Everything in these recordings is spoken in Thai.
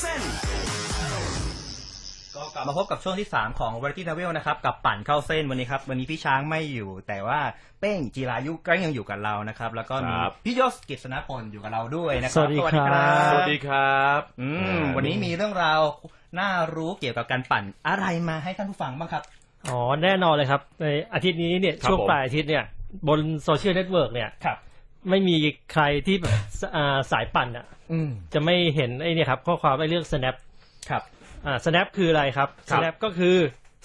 เส้น ก็กลับมาพบกับช่วงที่ 3 ของ Variety Novel นะครับ กับปั่นเข้าเส้นวันนี้ครับ วันนี้พี่ช้างไม่อยู่ แต่ว่าเป้งจีรายุก็ยังอยู่กับเรานะครับ แล้วก็มีครับพี่ยศกิษณพลอยู่กับเราด้วยนะครัสวัสดีครับ สวัสดีครับอืมวันนี้มีเรื่องราวน่ารู้เกี่ยวกับการปั่นอะไรมาให้ท่านผู้ฟังบ้างครับ อ๋อแน่นอนเลยครับในอาทิตย์นี้เนี่ยครับช่วงผม ปลายอาทิตย์เนี่ยบนโซเชียลเน็ตเวิร์กเนี่ยครับ ไม่มีใครที่แบบสอ่าสายปั่นอะอืม จะไม่เห็นไอ้เนี่ยครับ ข้อความไอ้เรื่อง snap ครับ อ่า snap คืออะไรครับ ครับ snap ก็คือ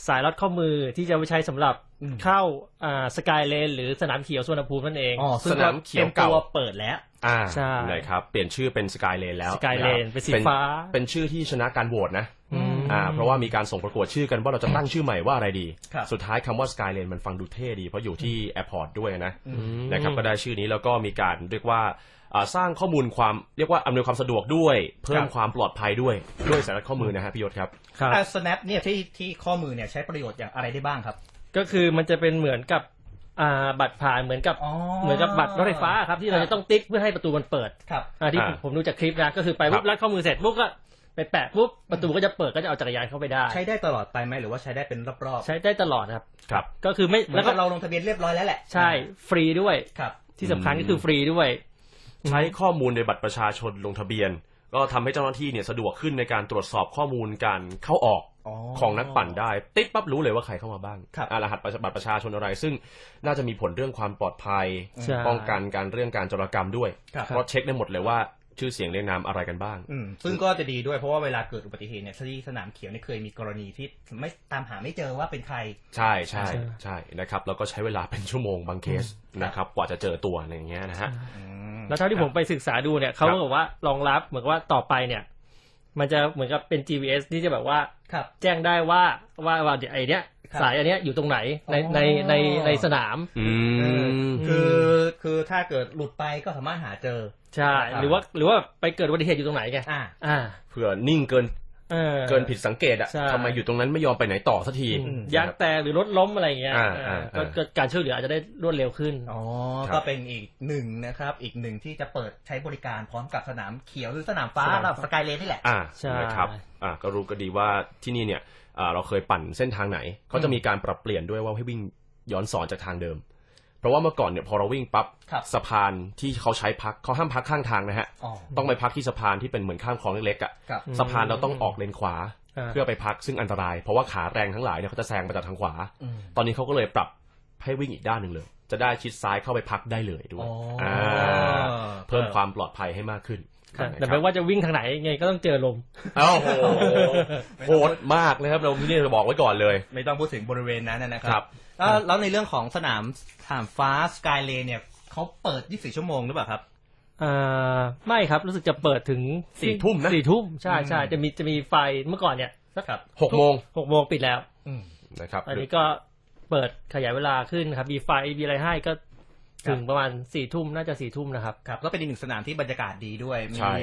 สายรัดข้อมือที่จะไว้ใช้สำหรับอืม เข้าอ่าสกายเลนหรือสนามเขียวสวนภูมินั่นเองอ๋อ ซึ่งสนามเขียวต็มเก่าตัวเปิดแล้ว อ่าใช่นะครับ เปลี่ยนชื่อเป็นสกายเลนแล้ว Skyline ะครับเป็นสีฟ้า เป็นชื่อที่ชนะการโหวตนะ อืม อ่าเพราะว่ามีการส่งประกวดชื่อกันว่าเราจะตั้งชื่อใหม่ว่าอะไรดี ครับ สุดท้ายคำว่าสกายเลนมันฟังดูเท่ดี เพราะอยู่ที่แอร์พอร์ตด้วยนะอืมนะครับก็ได้ชื่อนี้แล้วก็มีการเรียกว่าอ่าสร้างข้อมูลความเรียกว่าอำนวยความสะดวกด้วย เพิ่คมรับความปลอดภัยด้วยด้วยสายรัดข้อมือนะฮะพี่ยศครับ ครับ อ่า snap เนี่ยที่ที่ข้อมือเนี่ยใช้ประโยชน์อย่างอะไรได้บ้างครับ ก็คือมันจะเป็นเหมือนกับอ่าบัตรผ่านเหมือนกับอ๋อเหมือนกับบัตรรถไฟฟ้าครับที่เราจะต้องติ๊กเพื่อให้ประตูมันเปิดครับ อ่าที่อ่า ผมดูจากคลิปนะก็คือไปปุ๊บครับรัดข้อมือเสร็จปุ๊บก็ ไปแปะปุ๊บประตูก็จะเปิดก็จะเอาจักรยานเข้าไปได้ ใช้ได้ตลอดไปไหมหรือว่าใช้ได้เป็นรอบใช้ได้ตลอดครับ ครับ ก็คือไม่ๆเหมือแล้นวก็กับเราลงทะเบียนเรียบร้อยแล้วแหละใช่ฟรีด้วย ครับ ที่สำคัญก็คือฟรีด้วย ใช้ข้อมูลในบัตรประชาชนลงทะเบียน ก็ทำให้เจ้าหน้าที่เนี่ยสะดวกขึ้นในการตรวจสอบข้อมูลการเข้าออกอ๋อของนักปั่นได้ ติ๊กปั๊บรู้เลยว่าใครเข้ามาบ้างครับอ่ารหัสบัตรประชาชนอะไร ซึ่งน่าจะมีผลเรื่องความปลอดภัย ใช่ ป้องกันการเรื่องการจรกรรมด้วย ครับ เพราะเช็คได้หมดเลยว่า ชื่อเสียงเรียงนามอะไรกันบ้าง อืมซึ่งก็จะดีด้วยเพราะว่าเวลาเกิดอุบัติเหตุเนี่ยที่สนามเขียวเนี่ยเคยมีกรณีที่ไม่ตามหาไม่เจอว่าเป็นใคร ใช่ใช่ใช่ใช่นะครับ แล้วก็ใช้เวลาเป็นชั่วโมงบางเคสนะครับ กว่าจะเจอตัวอะไรอย่างเงี้ยนะฮะอืมแล้วเท่าที่ผมไปศึกษาดูเนี่ยเขาครับก็บอกว่ารองรับเหมือนกับว่าต่อไปเนี่ย มันจะเหมือนกับเป็น GPS ที่จะแบบว่าครับแจ้งได้ว่าว่าว่าไอเนี้ยครับ สายอันเนี้ยอยู่ตรงไหนในอ๋อในในในสนามอืมคือคือถ้าเกิดหลุดไปก็สามารถหาเจอ ใช่ครับหรือว่าหรือว่าไปเกิดอุบัติเหตุอยู่ตรงไหนไงอ่าอ่าเผื่อนิ่งเกินเออเกินผิดสังเกตอะใช่ทำไมอยู่ตรงนั้นไม่ยอมไปไหนต่อสักทีอืมนะครับยางแตกหรือรถล้มอะไรอย่างเงี้ยอ่าอ่าอ่าก็ก็การช่วยเหลืออาจจะได้รวดเร็วขึ้นอ๋อครับก็เป็นอีกหนึ่งนะครับ อีกหนึ่งที่จะเปิดใช้บริการพร้อมกับสนามเขียวหรือสนามฟ้าสนามฟ้าเราสกายเลนนี่แหละอ่าใช่นะครับอ่าก็รู้ก็ดีว่าที่นี่เนี่ยอ่า เราเคยปั่นเส้นทางไหนเขาจะมีการปรับเปลี่ยนด้วยว่าให้วิ่งย้อนสอนจากทางเดิม เพราะว่าเมื่อก่อนเนี่ยพอเราวิ่งปั๊บครับสะพานที่เขาใช้พักเขาห้ามพักข้างทางนะฮะอ๋อต้องไปพักที่สะพานที่เป็นเหมือนข้ามคลองเล็กๆอะครับอืมสะพานเราต้องออกเลนขวาอ่าเพื่อไปพักซึ่งอันตราย เพราะว่าขาแรงทั้งหลายเนี่ยเขาจะแซงมาจากทางขวาอืมตอนนี้เขาก็เลยปรับให้วิ่งอีกด้านหนึ่งเลย จะได้ชิดซ้ายเข้าไปพักได้เลยด้วยอ๋ออ่าเพิ่มความปลอดภัยให้มากขึ้นครับนะ แต่คไม่รับว่าจะวิ่งทางไหนไงก็ต้องเจอลมโอ้โหโหดมากเลยครับเราที่นี่จะบอกไว้ก่อนเลย ไม่ต้องพูดถึงบริเวณนั้นนะคครัรับบแล้วแล้วในเรื่องของสนามสนามฟ้าสกายเลนเนี่ยเขาเปิด 24 ชั่วโมงหรือเปล่าครับอ่าไม่ครับรู้สึกจะเปิดถึงสี่ทุ่มนะสี่ทุ่มใช่ใช่อืมจะมีจะมีไฟเมื่อก่อนเนี่ยสักครับหกโมงหกโมงปิดแล้วอืมนะครับอันนี้ก็เปิดขยายเวลาขึ้นครับมีไฟมีอะไรให้ก็ ถึงประมาณสี่ทุ่มน่าจะสี่ทุ่มนะครับ ครับ ก็เป็นอีกหนึ่งสนามที่บรรยากาศดีด้วย มีใช่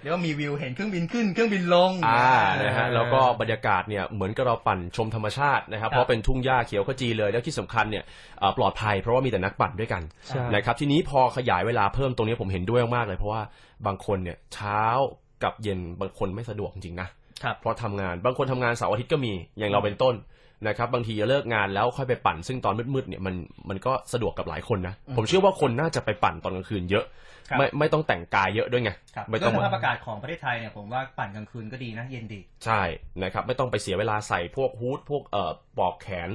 เรียกว่ามีวิวเห็นเครื่องบินขึ้นเครื่องบินลง อ่านะฮะแล้วก็บรรยากาศเนี่ยเหมือนกับเราปั่นชมธรรมชาตินะครับครับเพราะเป็นทุ่งหญ้าเขียวขจีเลยแล้วที่สำคัญเนี่ยอ่าปลอดภัยเพราะว่ามีแต่นักปั่นด้วยกันใช่ นะครับทีนี้พอขยายเวลาเพิ่มตรงนี้ผมเห็นด้วยมากๆเลย เพราะว่าบางคนเนี่ยเช้ากับเย็นบางคนไม่สะดวกจริงๆนะครับ เพราะทำงานบางคนทำงานเสาร์อาทิตย์ก็มีอย่างเราเป็นต้น นะครับบางทีจะเลิกงานแล้วค่อยไปปั่น ซึ่งตอนมืดๆเนี่ยมันมันก็สะดวกกับหลายคนนะ ผมเชื่อว่าคนน่าจะไปปั่นตอนกลางคืนเยอะ ครับ ไม่ไม่ต้องแต่งกายเยอะด้วยไงครับไม่ไม่ต้ต้อองงสภาพอากาศของประเทศไทยเนี่ยผมว่าปั่นกลางคืนก็ดีนะเย็นดี ใช่นะครับไม่ต้องไปเสียเวลาใส่พวกฮูดพวกเอ่อปลอกแขน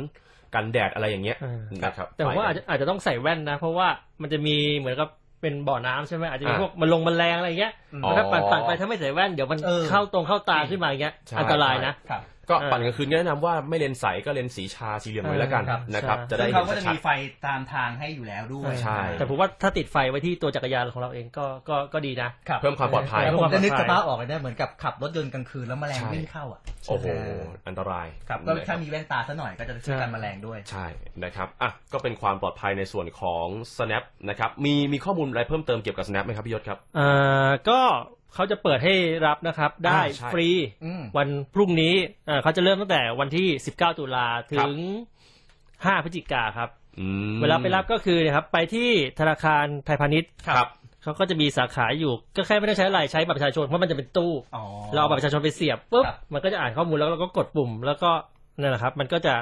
กันแดดอะไรอย่างเงี้ยเออนะครับแต่ผมว่าอาจไปจะอาจจะต้องใส่แว่นนะ เพราะว่ามันจะมีเหมือนกับเป็นบ่อน้ำใช่ไหมอาจจะมีอ่าพวกมันลงแมันแรงอะไรอย่างเงี้ยอ๋อ แล้วถ้าปั่นปั่นไปถ้าไม่ใส่แว่นเดี๋ยวมันเออ เข้าตรงเข้าตาขึ้นมาอย่างเงี้ย ใช่ อันตรายนะ ครับ ก็เออปั่นกลางคืนแนะนำว่าไม่เลนใสก็เลนสีชาสีเหลืองไว้แล้วกันครับนะครับใช่ จะได้ซึ่งเห็เขานก็จะชัด มีไฟตามทางให้อยู่แล้วด้วยใช่ แต่ผมว่าถ้าติดไฟไว้ที่ตัวจักรยานของเราเองก็ก็ก็ดีนะ ครับ ๆเพิ่มความปลอดภัย แต่เพิ่ผมความจะนึกปลอสดภัยภาพออกเลยนะเหมือนกับขับรถยนต์กลางคืนแล้วแมลงใช่ วิ่งเข้าอะโอ้โหอันตรายครับก็นะคถ้ารับ มีแว่นตาซะหน่อยก็จะช่วยกันแมลงด้วย ใช่นะครับ อะ ก็เป็นความปลอดภัยในส่วนของ snap นะครับ มีมีข้อมูลอะไรเพิ่มเติมเกี่ยวกับ snap ไหมครับพี่ยศครับ อ่าก็ เขาจะเปิดให้รับนะครับ ได้อ่าใช่ฟรีอืม วันพรุ่งนี้อ่าเขาจะเริ่มตั้งแต่วันที่ 19 ตุลาถึง 5 พฤศจิกาครับ อืมเวลาไปรับก็คือเนะครับ ไปที่ธนาคารไทยพาณิชย์ครับ เขาก็จะมีสาขาอยู่ ก็แค่ไม่ได้ใช้อะไรใช้บัตรประชาชนเพราะมันจะเป็นตู้ อ๋อ เราเอาบัตรประชาชนไปเสียบปุ๊บครับ มันก็จะอ่านข้อมูลแล้วเราก็กดปุ่ม แล้วก็นั่นแหละครับ มันก็จะ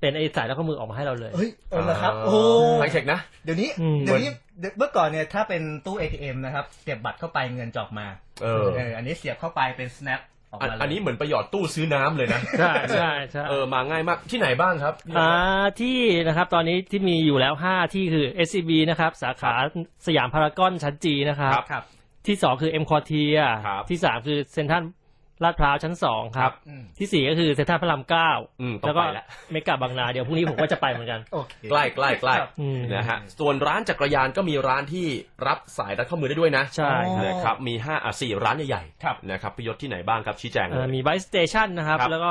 เป็นไอ้สายแล้วข้อมือออกมาให้เราเลย เฮ้ยเออเหรอครับ โอ้โหไฮเทคนะ เดี๋ยวนี้อืม เดี๋ยวนี้เดี๋ยวเมื่อก่อนเนี่ยถ้าเป็นตู้ ATM นะครับเสียบบัตรเข้าไปเงินจะออกมาเออ เอออันนี้เสียบเข้าไปเป็น snap ออกอันมาเลยอันนี้เหมือนประหยอดตู้ซื้อน้ำเลยนะ ใช่ใช่ใช่ เออ มาง่ายมาก ที่ไหนบ้างครับ อ่าที่นะครับตอนนี้ที่มีอยู่แล้วห้าที่คือ SCB นะครับ สาขาสยามพารากอนชั้นจีนะครับ ครับครับที่สองคือ M คอเทียครับ ที่สามคือเซ็นทรัล ลาดพร้าวชั้นสองครับอืมที่สี่ก็คือเซ็นทรัลพระรามเก้าอืมต้องแล้วก็ไปแล้วเมกะบางนาเดี๋ยวพรุ่งนี้ผมก็จะไปเหมือนกันโอเคใกล้ใกล้ใกล้ครับอืมนะฮะส่วนร้านจักรยานก็มีร้านที่รับสายรัดข้อมือได้ด้วยนะใช่อ๋อนะครับมีห้าอะสี่ร้านใหญ่ครับๆนะครับพี่ยศที่ไหนบ้างครับชี้แจงเลเอ่อยมีไบสเตชันนะครับครับแล้วก็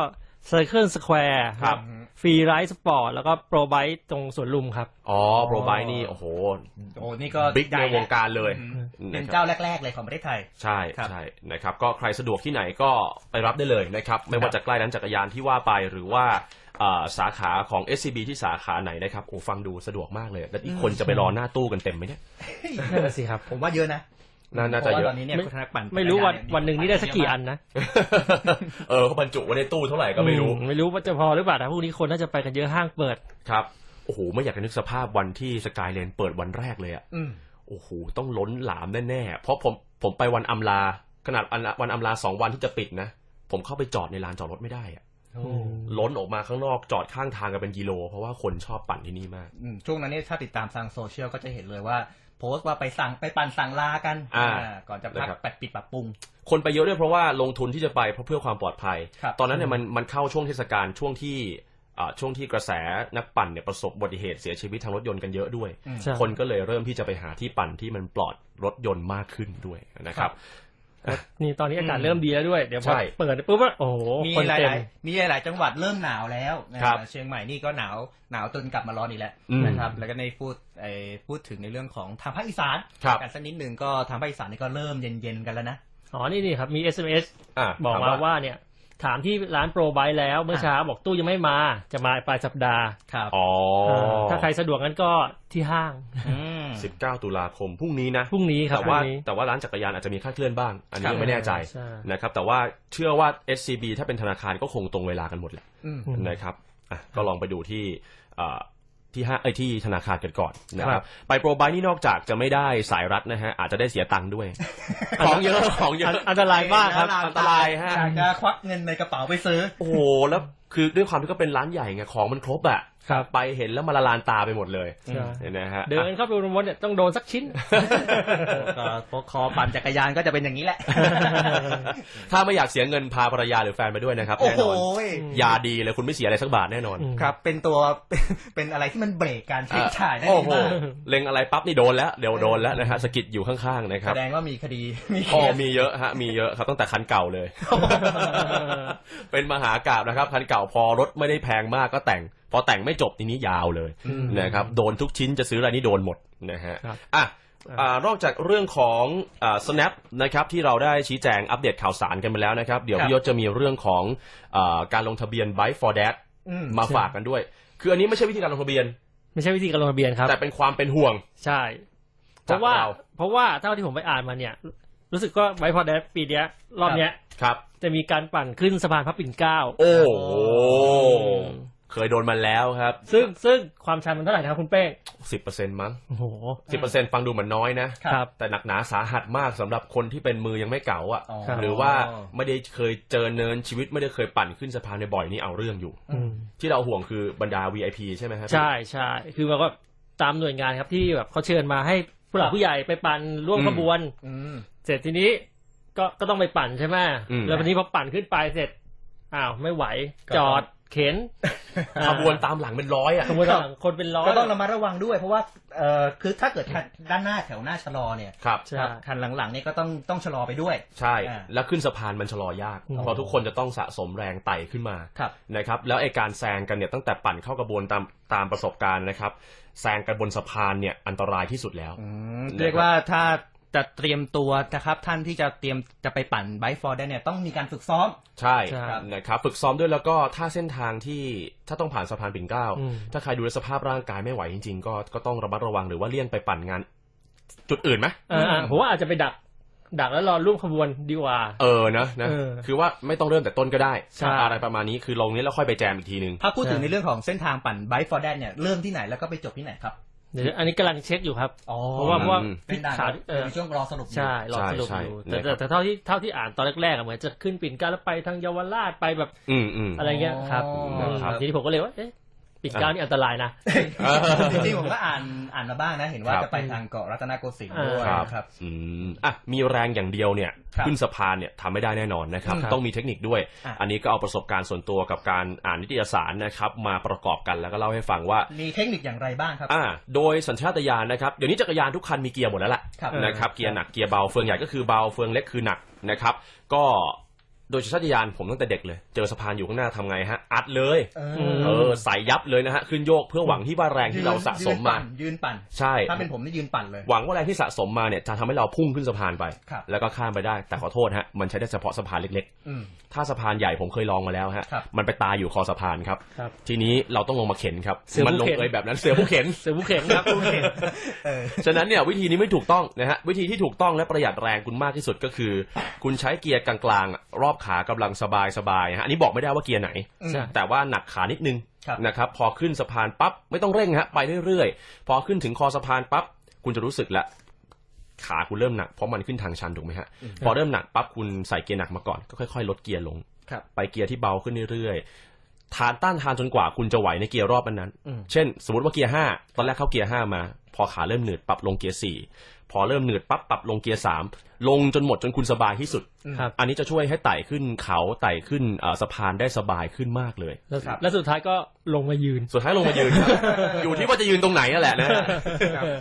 Circle Square ครับ ฟรีไรส์สปอร์ตแล้วก็โปรไบตรงสวนลุมครับ อ๋อโปรไบนี่โอ้โหโอ้นี่ก็บิ๊กในวงการเลยอืมนะเป็นครับเจ้าแรก ๆ เลยของประเทศไทย ใช่ครับใช่นะครับก็ใครสะดวกที่ไหนก็ไปรับได้เลยนะครับ ไม่ว่าจะใกล้ร้านจักรยานที่ว่าไปหรือว่าอ่าสาขาของ SCB ที่สาขาไหนนะครับโอ้ฟังดูสะดวกมากเลย แล้วอีกคนจะไปรอหน้าตู้กันเต็มไหมเนี่ยนั่นแหละสิครับ ผมว่าเยอะนะ น่าน่าเพจะราะว่าเยตอะอนนี้เนี่ยไม่คุณธนักปั่นไม่รู้วันจักรยาวันหนึ่งนี้ได้สักกี่อันนะ เออเขาบรรจุไว้ในตู้เท่าไหร่ก็ไม่รู้อืไม่รู้ว่าจะพอหรือเปล่าแต่พรุ่งนี้คนน่าจะไปกันเยอะห้างเปิด ครับ โอ้โห ไม่อยากจะนึกสภาพวันที่สกายเลนเปิดวันแรกเลยอะอืมโอ้โห ต้องล้นหลามแน่ ๆ เพราะผมผมไปวันอำลา ขนาดวันวันอำลาสองวันที่จะปิดนะ ผมเข้าไปจอดในลานจอดรถไม่ได้อะมล้นออกมาข้างนอกจอดข้างทางกันเป็นกิโล เพราะว่าคนชอบปั่นที่นี่มากอืมช่วงนั้นเนี่ยถ้าติดตามทางโซเชียลก็จะเห็นเลยว่า โพสต์ว่าไปสั่งไปปั่นสั่งลากันอ่าอ่าก่อนจะพักนะครับปัดปิดปรับปรุง คนไปเยอะด้วยเพราะว่าลงทุนที่จะไปเพราะเพื่อความปลอดภัยครับตอนนั้นเนี่ยมันมันเข้าช่วงเทศกาลช่วงที่อ่าช่วงที่กระแสนักปั่นเนี่ยประสบอุบัติเหตุเสียชีวิตทางรถยนต์กันเยอะด้วยอืมใช่คนก็เลยเริ่มที่จะไปหาที่ปั่นที่มันปลอดรถยนต์มากขึ้นด้วยนะครับ นี่ตอนนี้อากาศอืมเริ่มดีแล้วด้วย เดี๋ยวพอใช่เปิดปุ๊บว่าโอ้โหมีคนหลาเต็มยๆมีหลาย ๆ จังหวัดเริ่มหนาวแล้วนะครับเชียงใหม่นี่ก็หนาวหนาวจนกลับมาร้อนอีกแล้วอืมนะครับ แล้วก็ในพูดไอ้พูดถึงในเรื่องของทางภาคอีสานครับกันสักนิดหนึ่งก็ทางภาคอีสานนี่ก็เริ่มเย็น ๆ กันแล้วนะอ๋อนี่นี่ครับมี SMS อะบอกถมาว่าเนี่ยถามที่ร้านโปรไบต์แล้วเมื่อเช้าบอกตู้ยังไม่มา จะมาปลายสัปดาห์ครับอ๋อถ้าใครสะดวกงั้นก็ที่ห้างอืม 19 ตุลาคมพรุ่งนี้นะพรุ่งนี้ครับแต่ว่าพรุ่งนี้ แต่ว่าร้านจักรยานอาจจะมีค่าดเคลื่อนบ้าง อันนี้ครับยังไม่แน่ใจใช่ นะครับแต่ว่าเชื่อว่า SCB ถ้าเป็นธนาคารก็คงตรงเวลากันหมดแหละอืมอืมนะครับอะก็ลองไปดูที่อ่าที่ห้าเอ้ยที่ธนาคารกันก่อนนะคครัรับ บไปโปรไบนี่นอกจากจะไม่ได้สายรัดนะฮะอาจจะได้เสียตังค์ด้วย ของเยอะของเยอะอันตรายมากครับอันตรายฮะ อยากจะควักเงินในกระเป๋าไปซื้อ โอ้โหแล้ว คือด้วยความที่ก็เป็นร้านใหญ่ไงของมันครบอะครับ ไปเห็นแล้วมาละลานตาไปหมดเลยใช่เห็นนะฮะเดินเข้าไปรวมๆเนี่ยต้องโดนสักชิ้น ก็พอคอปั่นจักรยานก็จะเป็นอย่างนี้แหละ ถ้าไม่อยากเสียเงินพาภรรยาหรือแฟนไปด้วยนะครับ โอ้แน่โหนอนยาดีเลยคุณไม่เสียอะไรสักบาทแน่นอนอืม ครับ เป็นตัว เป็นอะไรที่มันเบรกการใช้จ่ายได้โอ้ดีโหมากเล็งอะไรปั๊บนี่โดนแล้วเดี๋ยวโดนแล้วนะฮะสะกิดอยู่ข้างๆนะคแสรับดงว่ามีคดี มีเคอ๋อสมีเยอะฮะมีเยอะครับตั้งแต่คันเก่าเลย เป็นมหากราบนะครับคันเก่าพอรถไม่ได้แพงมากก็แต่ง พอแต่งไม่จบทีนี้ยาวเลยอืมนะครับโดนทุกชิ้นจะซื้ออะไรนี่โดนหมดนะฮะครับอะอ่านอกจากเรื่องของอ่า snap นะครับที่เราได้ชี้แจงอัปเดตข่าวสารกันไปแล้วนะครับ เดี๋ยวครับพี่ยศจะมีเรื่องของอาการลงทะเบียน Bike for Dad อืมมาฝากกันด้วย คืออันนี้ไม่ใช่วิธีการลงทะเบียน ไม่ใช่วิธีการลงทะเบียนครับ แต่เป็นความเป็นห่วง ใช่ เพราะว่าจากเราเพราะว่าเท่าที่ผมไปอ่านมาเนี่ย รู้สึกว่าไว้พอแดปีเนี้ยรอบเนี้ยครับ จะมีการปั่นขึ้นสะพานพระปิ่นเกล้าโอ้โหอืมเคยโดนมาแล้วครับซึ่งซึ่งความชันมันเท่าไหร่นะครับคุณเป้งสิบเปอร์เซ็นต์มั้งโอ้โหสิบเปอร์เซ็นต์ฟังดูเหมือนน้อยนะครับแต่หนักหนาสาหัสมากสำหรับคนที่เป็นมือยังไม่เก่าอะอ๋อครับหรือว่าไม่ได้เคยเจอเนินชีวิตไม่ได้เคยปั่นขึ้นสะพานในบ่อยนี่เอาเรื่องอยู่อืมที่เราห่วงคือบรรดา VIP ใช่ไหมครับใช่ใช่คือมันก็ตามหน่วยงานครับที่แบบเขาเชิญมาให้ผู้หลักผู้ใหญ่ไปปั่นร่วมขบวนอืมเสร็จทีนี้ ก็ก็ต้องไปปั่นใช่ไหมอืม แล้ววันนี้พอปั่นขึ้นไปเสร็จอ้าวไม่ไหว จอดเข็นขบวนตามหลังเป็นร้อยอะขบวนหลังคนเป็นร้อยก็ต้องระมัดระวังด้วย เพราะว่าเอ่อคือถ้าเกิดคันด้านหน้าแถวหน้าชะลอเนี่ยครับ ใช่ครับคันหลังๆเนี่ยก็ต้องต้องชะลอไปด้วย ใช่ อ่าแล้วขึ้นสะพานมันชะลอยาก อืม เพราะทุกคนจะต้องสะสมแรงไต่ขึ้นมาครับ นะครับ แล้วไอการแซงกันเนี่ยตั้งแต่ปั่นเข้ากระบวนตามตามประสบการณ์นะครับ แซงกันบนสะพานเนี่ยอันตรายที่สุดแล้วอืมนะครับเรียกว่าถ้า จะเตรียมตัวนะครับท่านที่จะเตรียมจะไปปั่นไบค์ฟอร์ดเนี่ยต้องมีการฝึกซ้อม ใช่ใช่นะครับฝึกซ้อมด้วยแล้วก็ถ้าเส้นทางที่ถ้าต้องผ่านสะพานปิ่นเกล้าอืมถ้าใครดูแลวสภาพร่างกายไม่ไหวจริงๆ ก็ก็ต้องระมัดระวังหรือว่าเลี่ยงไปปั่นงาน จุดอื่นไหมเอออะผมว่าอาจจะไปดักดักแล้วรอร่วมขบวนดีกว่า เออนะนะเออคือว่าไม่ต้องเริ่มแต่ต้นก็ได้ใช่อะไรประมาณนี้คือลงนี้แล้วค่อยไปแจมอีกทีนึง ถ้าพูดถึงใช่ในเรื่องของเส้นทางปั่น Bike for Dad เนี่ยเริ่มที่ไหนแล้วก็ไปจบที่ไหนครับ เดี๋ยวอันนี้กำลังเช็คอยู่ครับ อ๋อเพราะว่าเพราะว่าอืม เป็นด่านขาเออในช่วงรอสรุปอยู่ ใช่รอสรุปใช่อยู่ใช่แต่แต่นะครับแต่เท่าที่เท่าที่อ่านตอนแรกๆอะเหมือนจะขึ้นปิ่นเกล้าแล้วไปทางเยาวราชไปแบบอืมอืม อะไรเงี้ยครับอ๋ออืมครับ ทีนี้ผมก็เลยว่าเอ๊ะ ปิ่นเกล้านี่อันตรายนะ จริงๆผมก็อ่านอ่านมาบ้างนะ เห็นว่าครับจะไปทางเกาะรัตนโกสินทร์ด้วยครับนะครับอืมอะมีแรงอย่างเดียวเนี่ยครับขึ้นสะพานเนี่ยทำไม่ได้แน่นอนนะครับครับต้องมีเทคนิคด้วยอะอันนี้ก็เอาประสบการณ์ส่วนตัวกับการอ่านนิตยสารนะครับ มาประกอบกันแล้วก็เล่าให้ฟังว่า มีเทคนิคอย่างไรบ้างครับอ่าโดยสัญชาตญาณนะครับเดี๋ยวนี้จักรยานทุกคันมีเกียร์หมดแล้วล่ะครับนะครับเกียร์หนักเกียร์เบาเฟืองใหญ่ก็คือเบาเฟืองเล็กคือหนักนะครับ ก็โดยสัญชาตญาณผมตั้งแต่เด็กเลย เจอสะพานอยู่ข้างหน้าทำไงฮะ อัดเลย เอมเออใส่ยับเลยนะฮะขึ้นโยกเพื่อหวังที่ว่าแรงที่เราสะสมมา ยืนปั่นใช่ ถ้าเป็นผมนี่ยืนปั่นเลย หวังว่าแรงที่สะสมมาเนี่ยจะทำให้เราพุ่งขึ้นสะพานไป ครับ แล้วก็ข้ามไปได้ แต่ขอโทษฮะมันใช้ได้เฉพาะสะพานเล็กอืม ๆ ถ้าสะพานใหญ่ผมเคยลองมาแล้วฮะ ครับ มันไปตายอยู่คอสะพานครับ ครับ ทีนี้เราต้องลงมาเข็นครับ เสือมันลงผู้เข็น เอยแบบนั้นเสือผู้เข็น เสือผู้เข็นครับผู้เข็น เออ ฉะนั้นเนี่ยวิธีนี้ไม่ถูกต้องนะฮะวิธีที่ถูกต้องและประหยัดแรงคุณมากที่สุดก็คือ คุณใช้เกียร์กลางๆอะรอบขากำลังสบายสบายๆฮะอันนี้บอกไม่ได้ว่าเกียร์ไหนอืมใช่แต่ว่าหนักขานิดนึงครับนะครับพอขึ้นสะพานปั๊บไม่ต้องเร่งฮะไปเรื่อยๆ พอขึ้นถึงคอสะพานปั๊บคุณจะรู้สึกละขาคุณเริ่มหนักเพราะมันขึ้นทางชันถูกไหมฮะพอเริ่มหนักปั๊บคุณใส่เกียร์หนักมาก่อนก็ค่อยๆ ลดเกียร์ลงครับไปเกียร์ที่เบาขึ้นเรื่อยๆทานต้านทานจนกว่าคุณจะไหวในเกียร์รอบนั้นๆอืมเช่น สมมติว่าเกียร์ห้าตอนแรกเข้าเกียร์ห้ามา พอขาเริ่มหนืดปรับลงเกียร์สี่ พอเริ่มหนืดปั๊บปรับลงเกียร์สามลงจนหมดจนคุณสบายที่สุด ครับ อันนี้จะช่วยให้ไต่ขึ้นเขาไต่ขึ้นเอ่อสะพานได้สบายขึ้นมากเลย แล้วครับ แล้วสุดท้ายก็ลงมายืน สุดท้ายลงมายืนอยู่ที่ว่าจะยืนตรงไหนนั่นแหละนะฮะ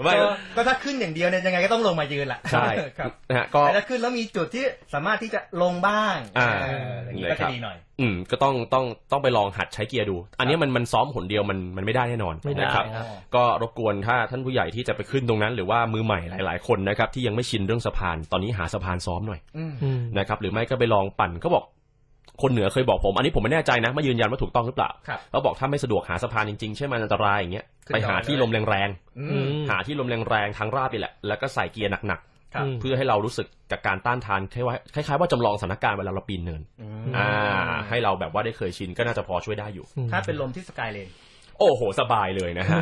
ไม่ ก็ก็ถ้าขึ้นอย่างเดียวเนี่ยยังไงก็ต้องลงมายืนแหละใช่ ครับนะฮะก็ แต่ถ้าขึ้นแล้วมีจุดที่สามารถที่จะลงบ้างอ่า เอออย่างนี้ก็เลยครัจะบดีหน่อยอืมก็ต้องต้องต้องไปลองหัดใช้เกียร์ดู อันนี้มันมันซ้อมหนเดียวมันมันไม่ได้แน่นอนไม่ได้นะครับ ครับ ก็รบกวนถ้าท่านผู้ใหญ่ที่จะไปขึ้นตรงนั้น หรือว่ามือใหม่หลาย ๆ คนนะครับที่ยังไม่ชินเรื่องสะพาน ตอนนี้หาสะพานซ้อมหน่อยอืม อืม นะครับหรือไม่ก็ไปลองปั่นเขาบอกคนเหนือเคยบอกผม อันนี้ผมไม่แน่ใจนะไม่ยืนยันว่าถูกต้องหรือเปล่าครับเขาบอกถ้าไม่สะดวกหาสะพานจริงๆใช่ไหมอันตรายอย่างเงี้ยขึ้นไปหาดอย ที่เลยลมแรงอือืมมๆหาที่ลมแรงๆทางราบนี่แหละแล้วก็ใส่เกียร์หนักครับๆ เพื่อให้เรารู้สึกกับการต้านทานคล้ายๆคล้ายๆว่าจำลองสถานการณ์เวลาเราปีนเนินอืมอ่า ให้เราแบบว่าได้เคยชินก็น่าจะพอช่วยได้อยู่ ถ้าเป็นลมที่สกายเลนโอ้โห สบายเลยนะฮะ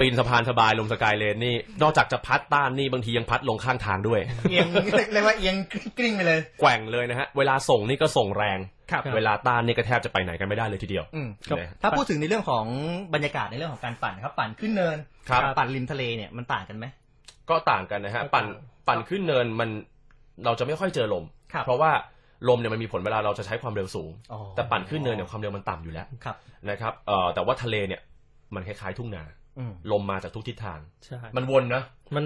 ปีนสะพานสบายลงสกายเลนนี่ นอกจากจะพัดต้านนี่บางทียังพัดลงข้างทางด้วย เอียงเรียกว่าเอียงกลิ้งไปเลย แกว่งเลยนะฮะ เวลาส่งนี่ก็ส่งแรงครับเวลาต้านนี่ก็แทบจะไปไหนกันไม่ได้เลยทีเดียวอืมครับถ้าพูดถึงในเรื่องของบรรยากาศในเรื่องของการปั่นครับ ปั่นขึ้นเนินครับกับปั่นริมทะเลเนี่ยมันต่างกันไหม ก็ต่างกันนะฮะก็ต่างปั่นปั่นขึ้นเนินมันเราจะไม่ค่อยเจอลม ครับเพราะว่าลมเนี่ยมันมีผลเวลาเราจะใช้ความเร็วสูง อ๋อแต่ปั่นขึ้นเนินเนี่ยความเร็วมันต่ำอยู่แล้วครับ นะครับเอ่อแต่ว่าทะเลเนี่ยมันคล้ายๆทุ่งนา อืมลมมาจากทุกทิศทาง ใช่มันวนนะ มัน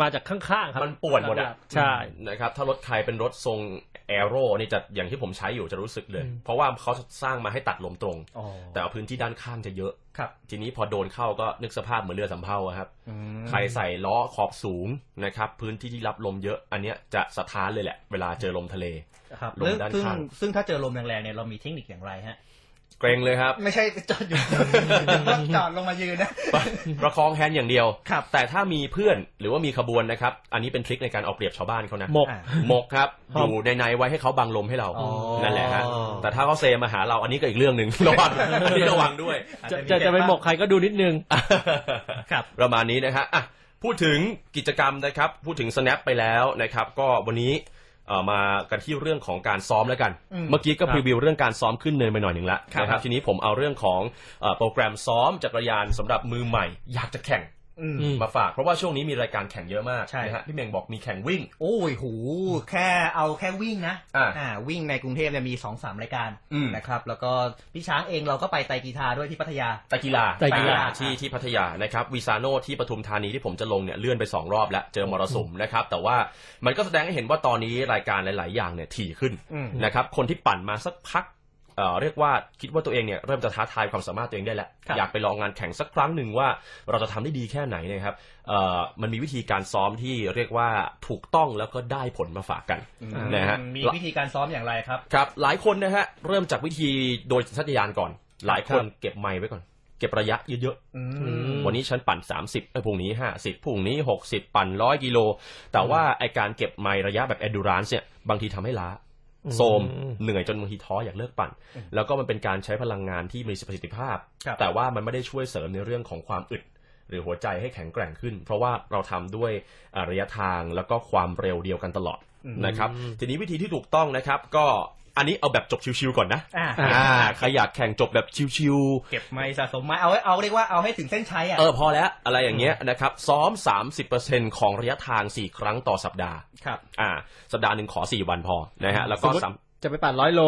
มาจากข้างๆครับมันป่วนหมดอะใช่นะครับถ้ารถใครเป็นรถทรงแอโร่นี่จะอย่างที่ผมใช้อยู่จะรู้สึกเลยอืมเพราะว่าเขาสร้างมาให้ตัดลมตรงอ๋อแต่ว่าพื้นที่ด้านข้างจะเยอะครับทีนี้พอโดนเข้าก็นึกสภาพเหมือนเรือสำเภาอะครับอืมใครใส่ล้อขอบสูงนะครับพื้นที่ที่รับลมเยอะ อันเนี้ยจะสะท้านเลยแหละ เวลาเจอลมทะเลครับลมด้านซึ่งข้างซึ่งถ้าเจอลมแรงๆเนี่ยเรามีเทคนิคอย่างไรฮะ เกรงเลยครับ ไม่ใช่จอดอยู่จอดลงมายืนนะ ประคองแฮนด์อย่างเดียว ครับ แต่ถ้ามีเพื่อนหรือว่ามีขบวนนะครับ อันนี้เป็นทริคในการเอาเปรียบชาวบ้านเขานะหมกอ่าหมกครับคอรับยู่ในในๆไว้ให้เขาบังลมให้เรา อ๋อ นั่นแหละฮะ แต่ถ้าเขาเซมาหาเราอันนี้ก็อีกเรื่องหนึ่ง ระวังอันนี้ระวังด้วย จะจะจะไปหมกใครก็ดูนิดนึง ครับ ประมาณนี้นะฮะอะพูดถึงกิจกรรมนะครับ พูดถึง snap ไปแล้วนะครับ ก็วันนี้ เอ่อมากันที่เรื่องของการซ้อมแล้วกัน อืมเมื่อกี้ก็ครับพรีวิวเรื่องการซ้อมขึ้นเนินไปหน่อยหนึ่งแล้วครับ นะครับ ทีนี้ผมเอาเรื่องของเอ่อโปรแกรมซ้อมจักรยานสำหรับมือใหม่ อยากจะแข่งอื มอืมมาฝาก เพราะว่าช่วงนี้มีรายการแข่งเยอะมากใช่นะฮะพี่เมงบอกมีแข่งวิ่ง โอ้ยหู แค่เอาแค่วิ่งนะอ่าวิ่งในกรุงเทพเนี่ยมีสองสามรายการอืมนะครับแล้วก็พี่ช้างเองเราก็ไปไตรกีฬาด้วยที่พัทยาไตรกีฬาไตรกีฬาที่ที่พัทยานะครับวีซาโนที่ปทุมธานีที่ผมจะลงเนี่ยเลื่อนไปสองรอบแล้วเจอมรสุมนะครับแต่ว่ามันก็แสดงให้เห็นว่าตอนนี้รายการหลาย ๆ อย่างเนี่ยถี่ขึ้นอืมนะครับคนที่ปั่นมาสักพัก เอ่อเรียกว่าคิดว่าตัวเองเนี่ยเริ่มจะท้าทายความสามารถตัวเองได้แล้วครับอยากไปลองงานแข่งสักครั้งหนึ่งว่าเราจะทำได้ดีแค่ไหนนะครับเอ่อมันมีวิธีการซ้อมที่เรียกว่าถูกต้องแล้วก็ได้ผลมาฝากกันนะฮะมีวิธีการซ้อมอย่างไรครับครับ หลายคนนะฮะเริ่มจากวิธีโดยสัญชาตญาณก่อน หลายคนเก็บไมค์ไว้ก่อนเก็บระยะเยอะอือืมๆวันนี้ฉันปั่น 30ไอ้ยพรุ่งนี้ 50พรุ่งนี้ 60 ปั่นร้อยกิโล แต่ว่าไอการเก็บไมล์ระยะแบบ endurance เนี่ย บางทีทำให้ล้าอืม โทมเหนื่อยจนบางทีท้ออยากเลิกปั่น แล้วก็มันเป็นการใช้พลังงานที่มีประสิทธิภาพครับแต่ว่ามันไม่ได้ช่วยเสริมในเรื่องของความอึดหรือหัวใจให้แข็งแกร่งขึ้น เพราะว่าเราทำด้วยอ่าระยะทางแล้วก็ความเร็วเดียวกันตลอดนะครับ ทีนี้วิธีที่ถูกต้องนะครับ ก็ อันนี้เอาแบบจบชิวๆก่อนนะอ่าอ่าใครอยากแข่งจบแบบชิวเก็บไม้สะสมไม้เอาไว้เอาเรียกว่าเอาให้ถึงเส้นชัยอะๆเออพอแล้วอะไรอย่างเงี้ยนะครับ ซ้อม 30%ของระยะทาง 4 ครั้งต่อสัปดาห์ครับ อ่า สัปดาห์หนึ่งขอ 4 วันพอนะฮะแล้วสก็มมติ สามจะไปปั่นร้อยโล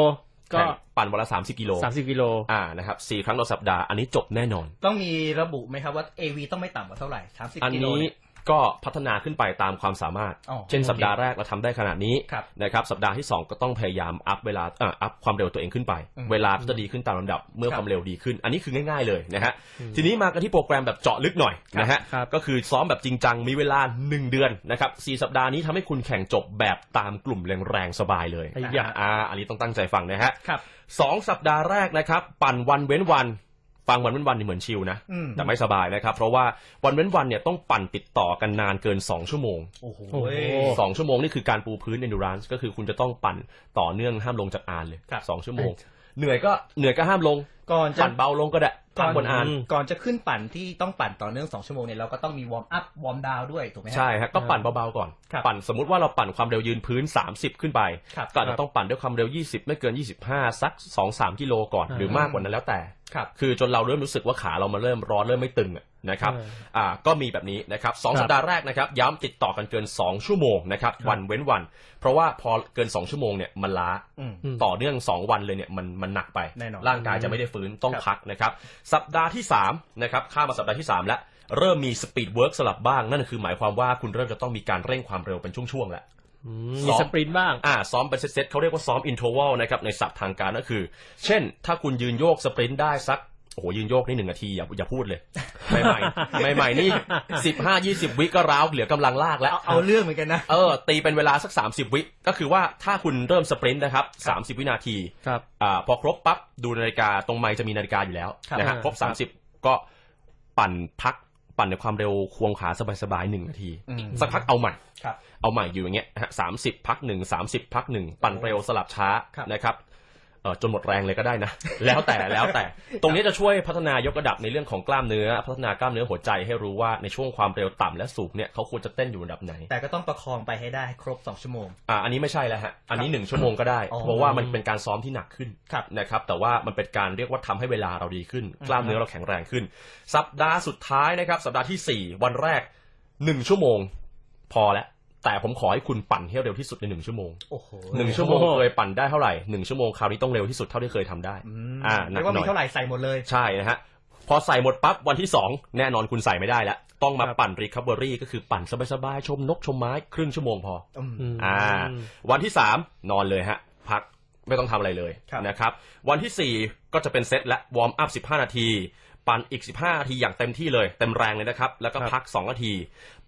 ก็แข่งปั่นวันละ 30 กิโลสามสิบกิโล อ่านะครับสี่ครั้งต่อสัปดาห์อันนี้จบแน่นอน ต้องมีระบุไหมครับว่า AV ต้องไม่ต่ำกว่าเท่าไหร่สามสิบอันกิโลนี้เนี่ย ก็พัฒนาขึ้นไปตามความสามารถ อ๋อเช่นโอเคสัปดาห์แรกเราทำได้ขนาดนี้ครับนะครับสัปดาห์ที่ 2 ก็ต้องพยายามอัพเวลาอ่าอัพความเร็วตัวเองขึ้นไป อืมเวลาก็จะดีขึ้นตามลำดับเมื่อครับความเร็วดีขึ้น อันนี้คือง่ายๆเลยนะฮะทีนี้มากันที่โปรแกรมแบบเจาะลึกหน่อยนะฮะครับ ก็คือซ้อมแบบจริงจังมีเวลา 1 เดือนนะครับสสัปดาห์นี้ทำให้คุณแข่งจบแบบตามกลุ่มแรงๆสบายเลยไอ้ยะ อ่าอันนี้ต้องตั้งใจฟังนะฮะ ครับ สองสัปดาห์แรกนะครับ ปั่นวันเว้นวัน ฟังวันเว้นวันนี่เหมือนชิลนะ อืม แต่ไม่สบายนะครับ เพราะว่าวันเว้นวันเนี่ยต้องปั่นติดต่อกันนานเกิน 2 ชั่วโมง โอ้โหโอ้โห2ชั่วโมงนี่คือการปูพื้น endurance ก็คือคุณจะต้องปั่นต่อเนื่องห้ามลงจากอานเลย ครับสองชั่วโมง เหนื่อยก็เหนื่อยก็ห้ามลงก่อนจะปั่นเบาลงก็ได้พักบนอานอืมก่อนจะขึ้นปั่นที่ต้องปั่นต่อเนื่องสองชั่วโมงเนี่ยเราก็ต้องมีวอร์มอัพวอร์มดาวด้วยถูกไหมฮะใช่ฮะก็ปั่นเบาๆก่อนครับปั่นสมมุติว่าเราปั่นความเร็วยืนพื้น 30 ขึ้นไปครับก็อาจจะต้องปั่นด้วยความเร็ว 20 ไม่เกิน 25 สัก 2-3 กิโลก่อนอ่าหรือมากกว่านั้นแล้วแต่ครับคือจนเราเริ่มรู้สึกว่าขาเรามาเริ่มร้อนเริ่มไม่ตึงอะ นะครับเอออ่า ก็มีแบบนี้นะครับสองครับสัปดาห์แรกนะครับ ย้ำติดต่อกันเกิน 2 ชั่วโมงนะครับครับ วันเว้นวัน เพราะว่าพอเกิน 2 ชั่วโมงเนี่ยมันล้าอืมอืมต่อเนื่อง 2 วันเลยเนี่ยมันมันหนักไปแน่นอนร่างกายจะไม่ได้ฟื้นต้องครับพักนะครับ สัปดาห์ที่3นะครับ ข้ามมาสัปดาห์ที่ 3 แล้ว เริ่มมีสปีดเวิร์กสลับบ้าง นั่นคือหมายความว่าคุณเริ่มจะต้องมีการเร่งความเร็วเป็นช่วงๆแล้วอืมซ้มีอมสปรินต์บ้าง อ่า ซ้อมเป็นเซตๆเขาเรียกว่าซ้อมอินโทรวัลนะครับ ในศัพท์ทางการก็คือ เช่น ถ้าคุณยืนโยกสปรินต์ได้สัก โอ้โหยืนโยกนี่หนึ่งนาทีอย่าอย่าพูดเลยใหม่ๆใหม่ๆนี่สิบห้ายี่สิบวิก็ร้าวเหลือกำลังลากแล้วเอาเอาเรื่องเหมือนกันนะเออตีเป็นเวลาสักสามสิบวิก็คือว่าถ้าคุณเริ่มสปรินต์นะครับสามสิบวินาทีครับอ่าพอครบปั๊บดูนาฬิกาตรงไมค์จะมีนาฬิกาอยู่แล้วครับนะฮะอ่าครบครัสามบสิบก็ปั่นพักปั่นในความเร็วควงขาสบายๆหนึ่งนาทีอืมสักพักเอาใหม่ครับเอาใหม่อยู่อย่างเงี้ยฮะสามสิบพักหนึ่งสามสิบพักหนึ่งปั่นเร็วสลับช้าครับนะครับเออ จนหมดแรงเลยก็ได้นะ แล้วแต่แล้วแต่ ตรงนี้จะช่วยพัฒนายกระดับในเรื่องของกล้ามเนื้อ พัฒนากล้ามเนื้อหัวใจให้รู้ว่าในช่วงความเร็วต่ำและสูงเนี่ยเขาควรจะเต้นอยู่ระดับไหน แต่ก็ต้องประคองไปให้ได้ครบสองชั่วโมงอ่าอันนี้ไม่ใช่แล้วฮะอันนี้หนึ่งชั่วโมงก็ได้อ๋อเพราะว่ามันเป็นการซ้อมที่หนักขึ้นครับนะครับแต่ว่ามันเป็นการเรียกว่าทำให้เวลาเราดีขึ้น กล้ามเนื้อเราแข็งแรงขึ้น สัปดาห์สุดท้ายนะครับสัปดาห์ที่สี่วันแรกหนึ่งชั่วโมง พอแล้ว แต่ผมขอให้คุณปั่นให้เร็วที่สุดในหนึ่งชั่วโมงโอ้โหหนึ่งชั่วโมงเคยปั่นได้เท่าไหร่หนึ่งชั่วโมงคราวนี้ต้องเร็วที่สุดเท่าที่เคยทำได้อืมอ่าหนัเรีกยกว่าหน่มีอยเท่าไหร่ใส่หมดเลยใช่นะฮะพอใส่หมดปั๊บวันที่สองแน่นอนคุณใส่ไม่ได้แล้วต้องมาครับปั่นรีคัฟเวอรี่ก็คือปั่นสบายๆชมนกชมไม้ครึ่งชั่วโมงพออืมอืมอ่า วันที่สามนอนเลยฮะ พักไม่ต้องทำอะไรเลยครับนะครับ วันที่สี่ก็จะเป็นเซตและวอร์มอัพสิบห้านาที ปั่นอีก 15 นาทีอย่างเต็มที่เลย เต็มแรงเลยนะครับ แล้วก็ครับพัก 2 นาที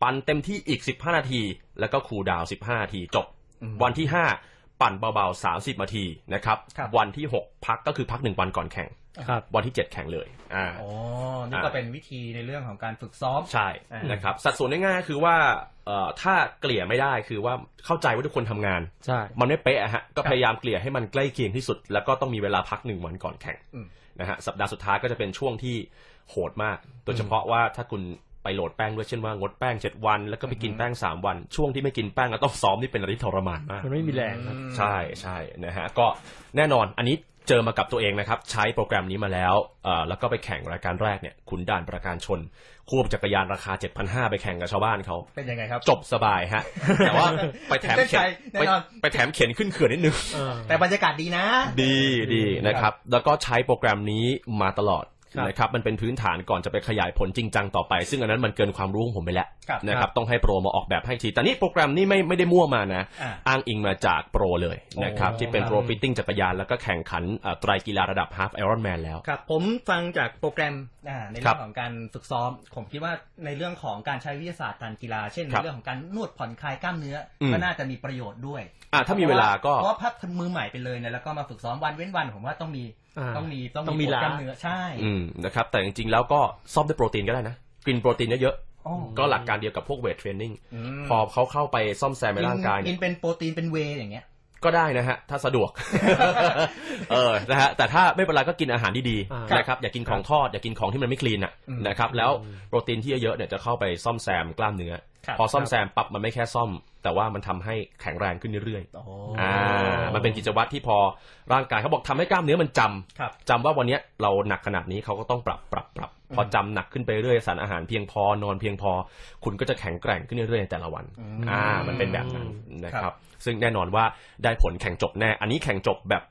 ปั่นเต็มที่อีก 15 นาที แล้วก็คูลดาวน์15 นาทีจบอืมวันที่ 5 ปั่นเบาๆ 30 นาทีนะครับครับ วันที่ 6 พักก็คือพัก 1 วันก่อนแข่งครับวันที่ 7 แข่งเลยอ่าอ๋อนี่ก็เป็นวิธีในเรื่องของการฝึกซ้อม ใช่อ่านะครับ สัดส่วนง่ายๆก็คือว่าเอ่อถ้าเกลี่ยไม่ได้คือว่าเข้าใจว่าทุกคนทำงานใช่มันไม่เป๊ะอะฮะ ก็ครับพยายามเกลี่ยให้มันใกล้เคียงที่สุด แล้วก็ต้องมีเวลาพักหนึ่งวันก่อนแข่งอืม นะฮะสัปดาห์สุดท้ายก็จะเป็นช่วงที่โหดมาก โดยเฉพาะว่าถ้าคุณไปโหลดแป้งด้วยเช่นว่างดแป้ง7วัน แล้วก็ไปกินแป้ง3วัน ช่วงที่ไม่กินแป้งแล้วต้องซ้อมนี่เป็นอะไรที่ทรมานมากมันไม่มีแรงครับ ใช่ใช่นะฮะก็แน่นอนอันนี้ เจอมากับตัวเองนะครับ ใช้โปรแกรมนี้มาแล้วเอ่อแล้วก็ไปแข่งรายการแรกเนี่ยขุนด่านประการชน ควบจักรยานราคา 7,500 ไปแข่งกับชาวบ้านเขาเป็นยังไงครับ จบสบายฮะ แต่ว่าไปแถมเส้นเข็ชันยแน่ไปนอนไปแถมเข็นขึ้นเขื่อนนิดนึงเออแต่บรรยากาศดีนะ ดีดีนะครับ แล้วก็ใช้โปรแกรมนี้มาตลอดครับ นะครับมันเป็นพื้นฐานก่อนจะไปขยายผลจริงจังต่อไป ซึ่งอันนั้นมันเกินความรู้ของผมไปแล้วครับนะครับต้องให้โปรมาออกแบบให้ทีแต่นี่โปรแกรมนี้ไม่ไม่ได้มั่วมานะอ่าอ้างอิงมาจากโปรเลยนะครับโอ้ที่เป็นโปรฟิตติ้งจักรยานแล้วก็แข่งขันเอ่อไตรกีฬาระดับฮาฟไอรอนแมนแล้วครับผมฟังจากโปรแกรมอ่าในครัเรื่อบงของการฝึกซ้อม ผมคิดว่าในเรื่องของการใช้วิทยาศาสตร์การกีฬา เช่นคในรับเรื่องของการนวดผ่อนคลายกล้ามเนื้ออมก็น่าจะมีประโยชน์ด้วยอะถ้ามีเวลาก็เพราะว่าพักมือใหม่ไปเลยเนี่ยแล้วก็มาฝึกซ้อมวันเว้นวันผมว่าต้องมีอ่า ต้องมีต้องต้องมีมีล้ากล้ามเนื้อใช่อืมนะครับแต่จริงๆแล้วก็ซ่อมด้วยโปรตีนก็ได้นะกินโปรตีนเยอะอ๋อๆก็หลักการเดียวกับพวกเวทเทรนนิ่งมพอเขาเข้าไปซ่อมแซมในร่างกายกิเนี่ยนเป็นโปรตีนเป็นเวย์อย่างเงี้ยก็ได้นะฮะ ถ้าสะดวก เออนะฮะแต่ถ้าไม่เป็นไรก็กินอาหารดีอ่าๆนะครับอย่ากินของทอดอย่ากินของที่มันไม่คลีนอะอืมนะครับแล้วโปรตีนที่เยอะๆเนี่ยจะเข้าไปซ่อมแซมกล้ามเนื้อครับ พอซ่อมแซมปั๊บมันไม่แค่ซ่อม แต่ว่ามันทำให้แข็งแรงขึ้นเรื่อยๆโอ้อ่า มันเป็นกิจวัตรที่พอร่างกายเขาบอกทำให้กล้ามเนื้อมันจำครับจำว่าวันเนี้ยเราหนักขนาดนี้เขาก็ต้องปรับปรับปรับ พอจำหนักขึ้นไปเรื่อยสารอาหารเพียงพอนอนเพียงพอ คุณก็จะแข็งแกร่งขึ้นเรื่อยๆในแต่ละวันอืมอ่า มันเป็นแบบนั้นนะคครัรับบซึ่งแน่นอนว่าได้ผลแข่งจบแน่ อันนี้แข่งจบแบบ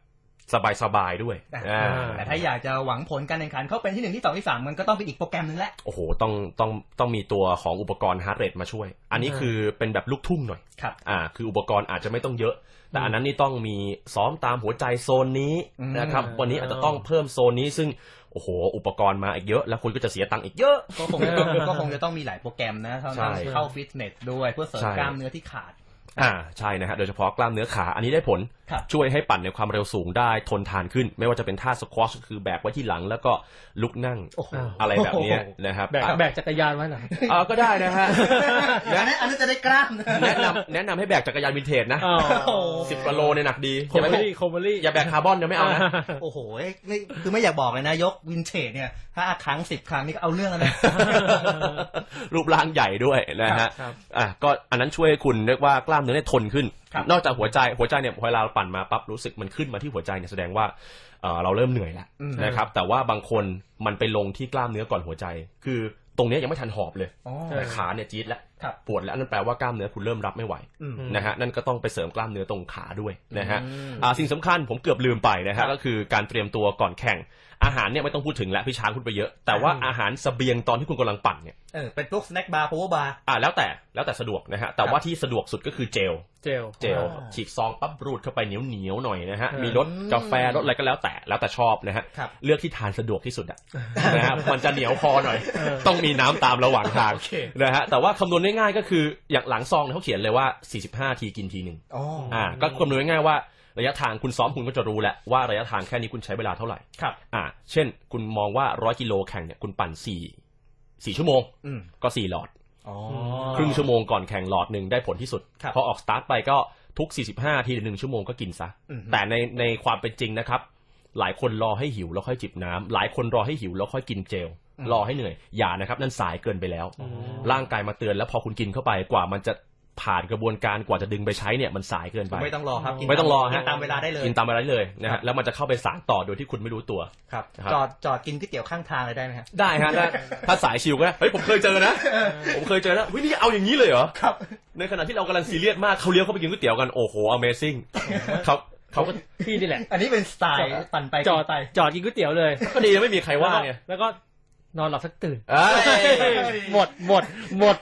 สบายๆด้วยอ่าอ่าแต่ถ้าอยากจะหวังผลการแข่งขันเขาเป็นที่หนึ่งที่สองที่สามมันก็ต้องเป็นอีกโปรแกรมหนึงแหละโอ้โหต้องต้องต้องมีตัวของอุปกรณ์ฮาร์ดเรทมาช่วย อันนี้คือเป็นแบบลูกทุ่งหน่อยครับอ่าคืออุปกรณ์อาจจะไม่ต้องเยอะแต่อันนั้นนี่ต้องมีซ้อมตามหัวใจโซนนี้อืมนะครับวันนี้อาจจะต้องเพิ่มโซนนี้ซึ่งโอ้โห อุปกรณ์มาอีกเยอะ แล้วคุณก็จะเสียตังค์อีกเยอะ ก็คงจะต้องก็คงจะต้องมีหลายโปรแกรมนะเท่าใช่นั้นเข้าฟิตเนสด้วยเพื่อเสริมใช่กล้ามเนื้อที่ขาดอ่าใช่นะฮะโดยเฉพาะกล้ามเนื้อขาอันนี้ได้ผลครับ ช่วยให้ปั่นในความเร็วสูงได้ทนทานขึ้น ไม่ว่าจะเป็นท่าสควอชคือแบกไว้ที่หลังแล้วก็ลุกนั่งโอ้โหอะไรแบบเนี้ยนะครับแบกแบกจักรยานไว้หน่อยอ่าก็ได้นะฮะอันนั้นอันนั้นจะได้กล้ามนะแนะนำแนะนำให้แบกจักรยานวินเทจนะอ๋อโอ้โหสิบกิโลเนี่ยหนักดีโคอย่าเมไปลี่โคเมลี่อย่าแบกคาร์บอนเดี๋ยวไม่เอานะโอ้โหนี่คือไม่อยากบอกเลยนะยกวินเทจเนี่ยถ้าครั้งสิบครั้งนี่ก็เอาเรื่องแล้วนะรูปร่างใหญ่ด้วยนะฮะครับอะก็อันนั้นช่วยให้คุณเรียกว่ากล้ามเนื้อเนี่ยทนขึ้นครับ นอกจากหัวใจหัวใจเนี่ยพอเวลาเราปั่นมาปั๊บรู้สึกมันขึ้นมาที่หัวใจเนี่ยแสดงว่าเอ่อเราเริ่มเหนื่อยแล้วอืมนะครับ แต่ว่าบางคนมันไปลงที่กล้ามเนื้อก่อนหัวใจ คือตรงเนี้ยยังไม่ทันหอบเลยอ๋อแต่ขาเนี่ยจี๊ดแล้วครับปวดแล้วนั่นแปลว่ากล้ามเนื้อคุณเริ่มรับไม่ไหวอืมนะฮะนั่นก็ต้องไปเสริมกล้ามเนื้อตรงขาด้วยนะฮะอืมอ่าสิ่งสำคัญผมเกือบลืมไปนะครัฮะบก็คือการเตรียมตัวก่อนแข่ง อาหารเนี่ยไม่ต้องพูดถึงแล้วพี่ช้างพูดไปเยอะ แต่ว่าอาหารเสบียงตอนที่คุณกำลังปั่นเนี่ยเออเป็นพวกสแน็คบาร์พาวเวอร์บาร์ อ่าแล้วแต่แล้วแต่สะดวกนะฮะ แต่ว่าที่สะดวกสุดก็คือเจล เจล เจลอ่าฉีกซองปั๊บรูดเข้าไปเหนียวเหนียวๆหน่อยนะฮะอืมมีรสกาแฟรสอะไรก็แล้วแต่แล้วแต่ชอบนะฮะ ครับ เลือกที่ทานสะดวกที่สุดอะ นะฮะมันจะเหนียวคอหน่อย เออต้องมีน้ำตามระหว่างทางโอเค นะฮะแต่ว่าคำนวณง่ายๆก็คืออย่างหลังซองเนี่ยเขาเขียนเลยว่า 45 ทีกินทีหนึ่งอ๋ออ่า ก็คำนวณง่ายๆว่า ระยะทางคุณซ้อมคุณก็จะรู้แล้วว่าระยะทางแค่นี้คุณใช้เวลาเท่าไหร่ครับอ่า เช่น คุณมองว่าร้อยกิโลแข่งเนี่ยคุณปั่นสี่สี่ชั่วโมงอืมก็สี่หลอดอ๋อครึ่งชั่วโมงก่อนแข่งหลอดหนึ่งได้ผลที่สุดครับพอออกสตาร์ทไปก็ทุก 45 ทีหรือหนึ่งชั่วโมงก็กินซะอืมแต่ในในความเป็นจริงนะครับ หลายคนรอให้หิวแล้วค่อยจิบน้ำหลายคนรอให้หิวแล้วค่อยกินเจล รอให้เหนื่อย อย่านะครับ นั่นสายเกินไปแล้ว ร่างกายมาเตือนแล้วพอคุณกินเข้าไปกว่ามันจะ ผ่านกระบวนการกว่าจะดึงไปใช้เนี่ยมันสายเกินไป ไม่ต้องรอครับกินไม่ต้องรอกิฮะนตามเวลาได้เลยกินตามเวลาได้เลยนะครัฮะบแล้วมันจะเข้าไปสารต่อโดยที่คุณไม่รู้ตัว ครับครับ จอดจอดกินก๋วยเตี๋ยวข้างทางเลยได้ไหมครับ ได้ฮะถ้าถ้าสายชิวก็ได้เฮ้ยผมเคยเจอนะ ผมเคยเจอนะเฮ้ยนี่เอาอย่างนี้เลยเหรอ ครับ ในขณะที่เรากำลังซีเรียสมากเขาเลี้ยวเข้าไปกินก๋วยเตี๋ยวกันโอ้โห Amazing เขาเขาก็พี่นี่แหละ อันนี้เป็นสไตล์ปั่นไปจอดกินไป จอดกินก๋วยเตี๋ยวเลยก็ดีไม่มีใครว่าไง แล้วก็ นอนหลับสักตื่นเอ้ยหมดหมดหมด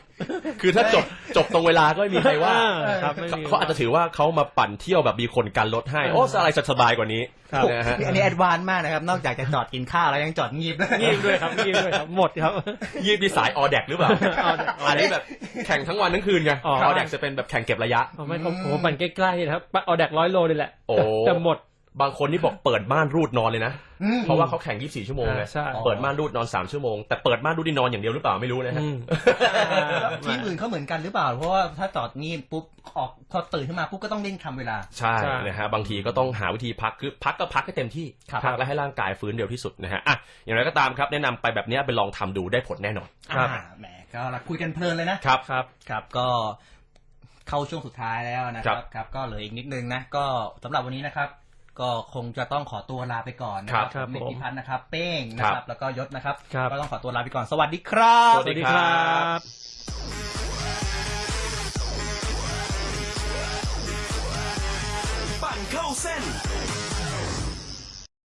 คือถ้าจบจบตรงเวลาก็ไม่มีใครว่าเออครับไม่มี เขาอาจจะถือว่าเขามาปั่นเที่ยวแบบมีคนกันรถให้ โอ้อะไรจะสบายกว่านี้ครับ นะฮะ อันนี้แอดวานซ์มากนะครับ นอกจากจะจอดกินข้าวแล้วยังจอดงีบด้วยงีบด้วยครับงีบด้วยครับหมดครับ ยีบดีสายออแดกหรือเปล่าอันนี้แบบแข่งทั้งวันทั้งคืนไงอ๋อ ออแดกจะเป็นแบบแข่งเก็บระยะ เอาไม่ผมผมปั่นใกล้ๆนะครับเอาแดกร้อยโลนี่แหละโอ้ แต่หมด บางคนนี่บอกเปิดม่านรูดนอนเลยนะอืมเพราะว่าเขาแข่ง 24 ชั่วโมงไงอ่าใช่ เปิดม่านรูดนอน 3 ชั่วโมง แต่เปิดม่านรูดนี่นอนอย่างเดียวหรือเปล่าไม่รู้นะฮะ อืม แล้วทีมอื่นเขาเหมือนกันหรือเปล่า เพราะว่าถ้าจอดงีบปุ๊บออกพอตื่นขึ้นมาปุ๊บก็ต้องเร่งทำเวลา ใช่ใช่นะฮะบางทีก็ต้องหาวิธีพักคือพักก็พักให้เต็มที่ครับ พักและให้ร่างกายฟื้นเร็วที่สุดนะฮะอะอย่างไรก็ตามครับแนะนำไปแบบเนี้ยไปลองทำดูได้ผลแน่นอนครับ อ่าแหมก็ละคุยกันเพลินเลยนะ ครับ ครับ ครับก็เข้าช่วงสุดท้ายแล้วนะคครัรับบครับ ก็เหลืออีกนิดนึงนะ ก็สำหรับวันนี้นะครับ ก็คงจะต้องขอตัวลาไปก่อนนะคครัรับบครับผมนิติผมพัฒน์นะครับ เป้งนะคครัรับบแล้วก็ยศนะครับครับ ก็ต้องขอตัวลาไปก่อน สวัสดีครับ สวัสดีครับปั่นเข้าเส้น